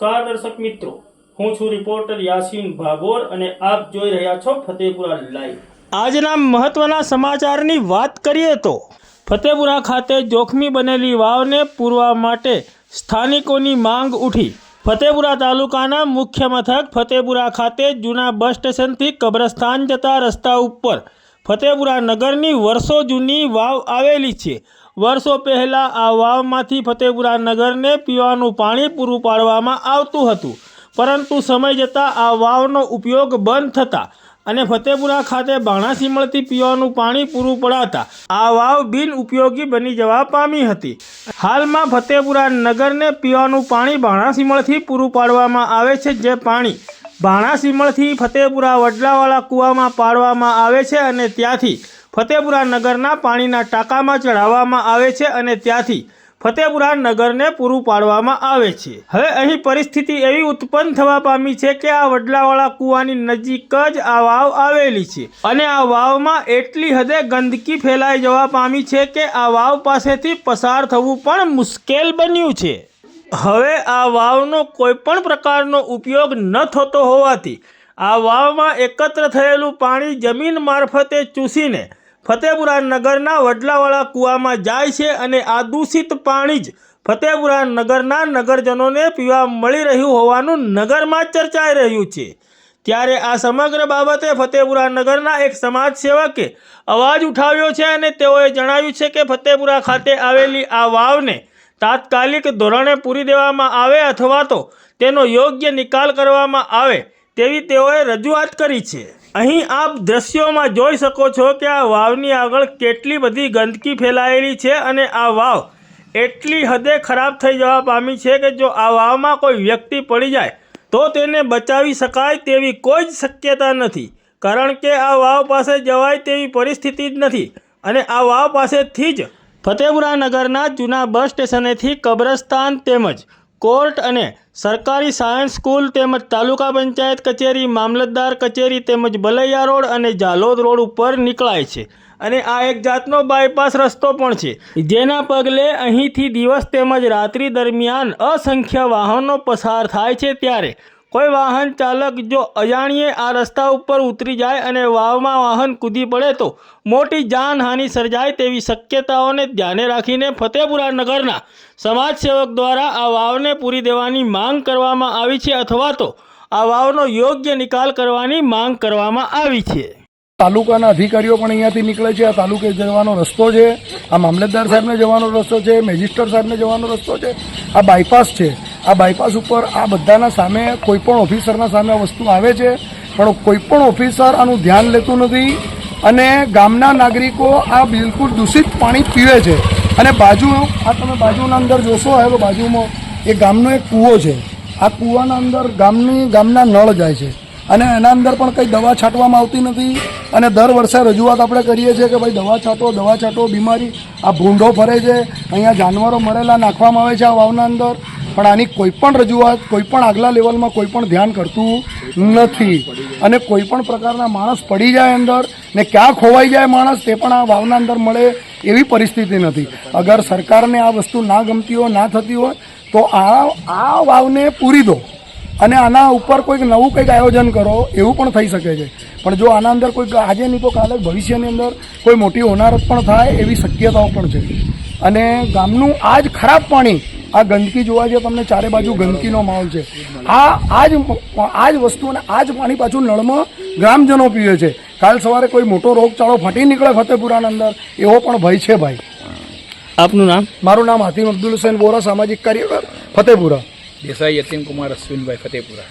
નમસ્કાર દર્શક મિત્રો. હું છું રિપોર્ટર યાસીન ભાગોર અને આપ જોઈ રહ્યા છો ફતેપુરા લાઈવ. આજના મહત્વના સમાચારની વાત કરીએ તો, ફતેપુરા ખાતે જોખમી બનેલી વાવને પૂરવા માટે સ્થાનિકોની માંગ ઉઠી. ફતેપુરા તાલુકાના મુખ્ય મથક ફતેપુરા ખાતે જૂના બસ સ્ટેશનથી કબ્રસ્તાન જતા રસ્તા ઉપર ફતેપુરા નગરની વર્ષો જૂની વાવ આવેલી છે. વર્ષો પહેલાં આ વાવમાંથી ફતેપુરા નગરને પીવાનું પાણી પૂરું પાડવામાં આવતું હતું. પરંતુ સમય જતાં આ વાવનો ઉપયોગ બંધ થતાં અને ફતેપુરા ખાતે બાણાસીમળથી પીવાનું પાણી પૂરું પડાતા આ વાવ બિન ઉપયોગી બની જવા પામી હતી. હાલમાં ફતેપુરા નગરને પીવાનું પાણી બાણાસીમળથી પૂરું પાડવામાં આવે છે જે પાણી બાણાસીમળથી ફતેપુરા વડલાવાળા કૂવામાં પાડવામાં આવે છે અને ત્યાંથી ફતેપુરા નગરના પાણીના ટાંકામાં ચઢાવવામાં આવે છે અને ત્યાંથી ફતેપુરા નગરને પૂરું પાડવામાં આવે છે. હવે અહીં પરિસ્થિતિ એવી ઉત્પન્ન થવા પામી છે કે આ વડલાવાળા કૂવાની નજીક જ આ વાવ આવેલી છે અને આ વાવમાં એટલી હદે ગંદકી ફેલાઈ જવા પામી છે કે આ વાવ પાસેથી પસાર થવું પણ મુશ્કેલ બન્યું છે. હવે આ વાવનો કોઈ પણ પ્રકારનો ઉપયોગ ન થતો હોવાથી આ વાવમાં એકત્ર થયેલું પાણી જમીન મારફતે ચૂસીને ફતેપુરા નગરના વડલાવાળા કૂવામાં જાય છે અને આ દૂષિત પાણી જ ફતેપુરા નગરના નગરજનોને પીવા મળી રહ્યું હોવાનું નગરમાં ચર્ચાઈ રહ્યું છે. ત્યારે આ સમગ્ર બાબતે ફતેપુરા નગરના એક સમાજ સેવકે અવાજ ઉઠાવ્યો છે અને તેઓએ જણાવ્યું છે કે ફતેપુરા ખાતે આવેલી આ વાવને તાત્કાલિક ધોરણે પૂરી દેવામાં આવે અથવા તો તેનો યોગ્ય નિકાલ કરવામાં આવે તેવી તેઓએ રજૂઆત કરી છે. અહીં આપ દ્રશ્યોમાં જોઈ શકો છો કે આ વાવની આગળ કેટલી બધી ગંદકી ફેલાયેલી છે અને આ વાવ એટલી હદે ખરાબ થઈ જવા પામી છે કે જો આ વાવમાં કોઈ વ્યક્તિ પડી જાય, તો તેને બચાવી શકાય તેવી કોઈ જ શક્યતા નથી. કારણ કે આ વાવ પાસે જવાય તેવી પરિસ્થિતિ જ નથી અને આ વાવ પાસેથી જ ફતેપુરા નગરના જૂના બસ સ્ટેશનેથી કબ્રસ્તાન તેમજ કોર્ટ અને સરકારી સાયન્સ સ્કૂલ તેમજ તાલુકા પંચાયત કચેરી, મામલતદાર કચેરી તેમજ બલૈયા રોડ અને જાલોદ રોડ ઉપર નીકળાય છે. અને આ એક જાતનો બાયપાસ રસ્તો પણ છે. જેના પગલે અહીંથી દિવસ તેમજ રાત્રિ દરમિયાન અસંખ્ય વાહનો પસાર થાય છે ત્યારે કોઈ વાહન ચાલક જો અજાણ્યે આ રસ્તા ઉપર ઉતરી જાય અને વાવમાં વાહન કૂદી પડે તો મોટી જાનહાનિ સર્જાય તેવી શક્યતાઓને ધ્યાને રાખીને ફતેપુરા નગરના સમાજસેવક દ્વારા આ વાવને પૂરી દેવાની માંગ કરવામાં આવી છે અથવા તો આ વાવનો યોગ્ય નિકાલ કરવાની માંગ કરવામાં આવી છે. તાલુકાના અધિકારીઓ પણ અહીંયાથી નીકળે છે. આ તાલુકે જવાનો રસ્તો છે. આ મામલતદાર સાહેબને જવાનો રસ્તો છે. મેજિસ્ટર સાહેબને જવાનો રસ્તો છે. આ બાયપાસ છે. આ બાયપાસ ઉપર આ બધાના સામે કોઈ પણ ઓફિસરના સામે આ વસ્તુ આવે છે, પણ કોઈ પણ ઓફિસર આનું ધ્યાન લેતું નથી અને ગામના નાગરિકો આ બિલકુલ દૂષિત પાણી પીવે છે. અને બાજુ, આ તમે બાજુના અંદર જોશો હવે બાજુમાં એ ગામનો એક કૂવો છે. આ કૂવાના અંદર ગામની, ગામના નળ જાય છે. અને એના અંદર પણ કંઈ દવા છાંટવામાં આવતી નથી. અને દર વર્ષે રજૂઆત આપણે કરીએ છીએ કે ભાઈ દવા છાંટો દવા છાંટો, બીમારી. આ ભૂંડો ફરે છે. અહીંયા જાનવરો મરેલા નાખવામાં આવે છે આ વાવના અંદર. પણ આની કોઈ પણ રજૂઆત કોઈ પણ આગલા લેવલમાં કોઈ પણ ધ્યાન કરતું નથી. અને કોઈ પણ પ્રકારના માણસ પડી જાય અંદર ને ક્યાં ખોવાઈ જાય માણસ, તે પણ આ વાવના અંદર મળે એવી પરિસ્થિતિ નથી. અગર સરકારને આ વસ્તુ ના ગમતી હોય, ના થતી હોય, તો આ આ વાવને પૂરી દો. અને આના ઉપર કોઈક નવું કંઈક આયોજન કરો, એવું પણ થઈ શકે છે. પણ જો આના અંદર કોઈક, આજે નહીં તો કાલે ભવિષ્યની અંદર કોઈ મોટી હોનારત પણ થાય એવી શક્યતાઓ પણ છે. અને ગામનું આ જ ખરાબ પાણી આ ગંદકી જોવા જઈએ તમને ચારે બાજુ ગંદકીનો માહોલ છે. આ આ જ આ જ વસ્તુ અને આ જ પાણી પાછું નળમાં ગ્રામજનો પીવે છે. કાલ સવારે કોઈ મોટો રોગચાળો ફાટી નીકળે ફતેપુરાના અંદર એવો પણ ભય છે ભાઈ. આપનું નામ? મારું નામ હાતિમ અબ્દુલ હુસેન બોરા સામાજિક કાર્યકર ફતેપુરા. દેસાઈ યતીમ કુમાર અશ્વિનભાઈ ફતેપુરા.